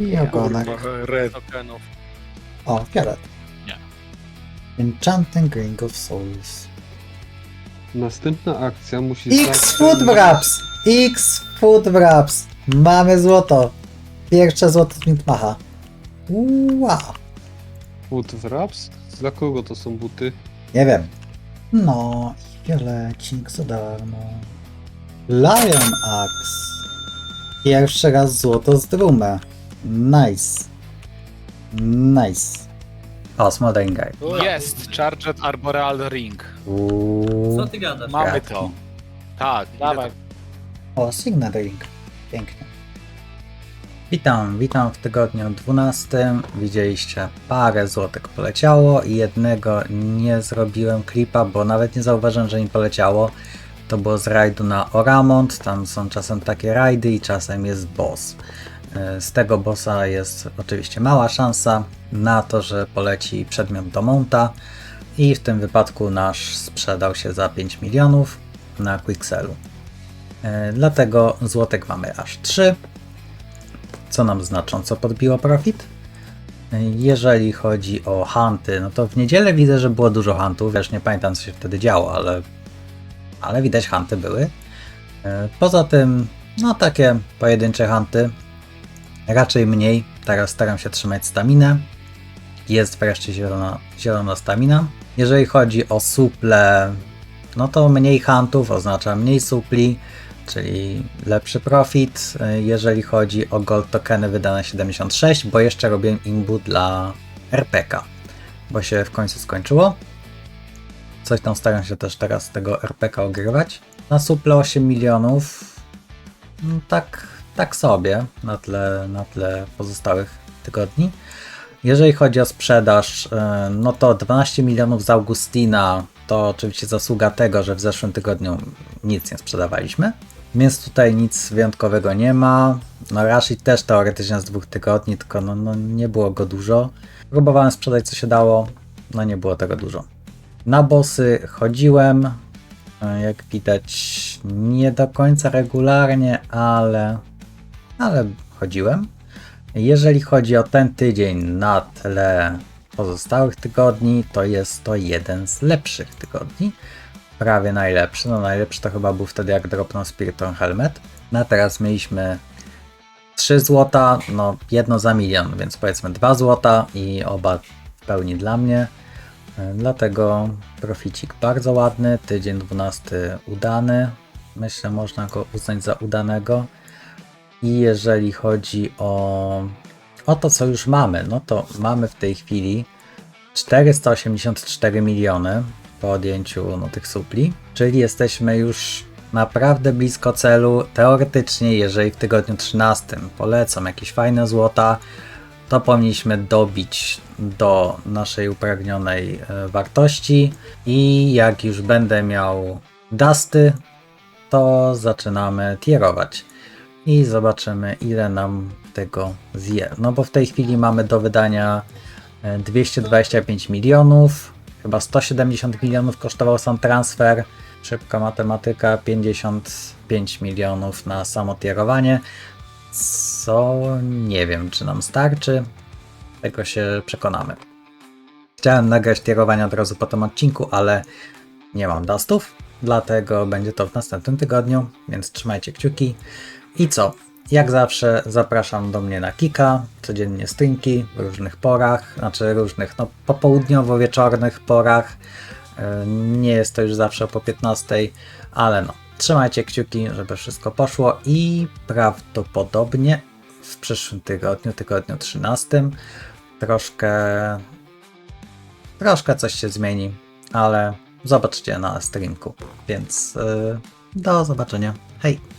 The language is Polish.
I ogonek. Kurwa, red. tokenów. O, fiolet. Nie. Enchanting Ring of Souls. Następna akcja musi X Food Wraps! X Food Wraps! Mamy złoto! Pierwsze złoto z Mintmacha. Wow! Food Wraps? Dla kogo to są buty? Nie wiem. No i fiolecik za darmo. Lion Axe. Pierwszy raz złoto z Drumę. Nice. Nice. O, Smoldering Guy. Jest! Charged Arboreal Ring. Uuu. Co ty gadasz? Mamy Kratki. to. Tak, Dawaj. O, Signet Ring. Pięknie. Witam, witam w tygodniu 12. Widzieliście, parę złotych poleciało i jednego nie zrobiłem klipa, bo nawet nie zauważyłem, że mi poleciało. To było z rajdu na Oramont, tam są czasem takie rajdy i czasem jest boss. E, Z tego bossa jest oczywiście mała szansa na to, że poleci przedmiot do monta i w tym wypadku nasz sprzedał się za 5 milionów na Quickselu. E, Dlatego złotek mamy aż 3, co nam znacząco podbiło profit. E, Jeżeli chodzi o hunty, no to w niedzielę widzę, że było dużo huntów. Wiesz, nie pamiętam co się wtedy działo, ale, ale widać hunty były. Poza tym, no takie pojedyncze hunty, raczej mniej. Teraz staram się trzymać staminę. Jest wreszcie zielona, zielona stamina. Jeżeli chodzi o suple, no to mniej huntów oznacza mniej supli, czyli lepszy profit. Jeżeli chodzi o gold tokeny wydane 76, bo jeszcze robiłem imbu dla RPK, bo się w końcu skończyło. Coś tam staram się też teraz tego RPK ogrywać. Na suple 8 milionów, no tak, tak sobie, na tle, na tle pozostałych tygodni. Jeżeli chodzi o sprzedaż, e, no to 12 milionów z Augustina to oczywiście zasługa tego, że w zeszłym tygodniu nic nie sprzedawaliśmy. Więc tutaj nic wyjątkowego nie ma. No Rashid też teoretycznie z dwóch tygodni, tylko no, no nie było go dużo. Próbowałem sprzedać co się dało, no nie było tego dużo. Na bossy chodziłem, e, jak widać nie do końca regularnie, ale, ale chodziłem. Jeżeli chodzi o ten tydzień na tle pozostałych tygodni, to jest to jeden z lepszych tygodni. Prawie najlepszy. No najlepszy to chyba był wtedy jak dropnął Spiriton Helmet. No teraz mieliśmy 3 złota, no jedno za milion, więc powiedzmy 2 złota i oba w pełni dla mnie. Dlatego proficik bardzo ładny, tydzień 12 udany. Myślę, można go uznać za udanego. I jeżeli chodzi o, o to, co już mamy, no to mamy w tej chwili 484 miliony po odjęciu no, tych supli, czyli jesteśmy już naprawdę blisko celu. Teoretycznie, jeżeli w tygodniu 13 polecą jakieś fajne złota, to powinniśmy dobić do naszej upragnionej e, wartości. I jak już będę miał dusty, to zaczynamy tierować i zobaczymy ile nam tego zje. No bo w tej chwili mamy do wydania e, 225 milionów, chyba 170 milionów kosztował sam transfer, szybka matematyka, 55 milionów na samo tierowanie, co nie wiem czy nam starczy, tego się przekonamy. Chciałem nagrać tierowanie od razu po tym odcinku, ale nie mam dustów, dlatego będzie to w następnym tygodniu, więc trzymajcie kciuki. I co? Jak zawsze zapraszam do mnie na Kika, codziennie streamki w różnych porach, znaczy różnych, no popołudniowo-wieczornych porach. Yy, Nie jest to już zawsze po 15, ale no, trzymajcie kciuki, żeby wszystko poszło i prawdopodobnie w przyszłym tygodniu, tygodniu 13, troszkę, troszkę coś się zmieni, ale zobaczcie na streamku, więc yy, do zobaczenia. Hej!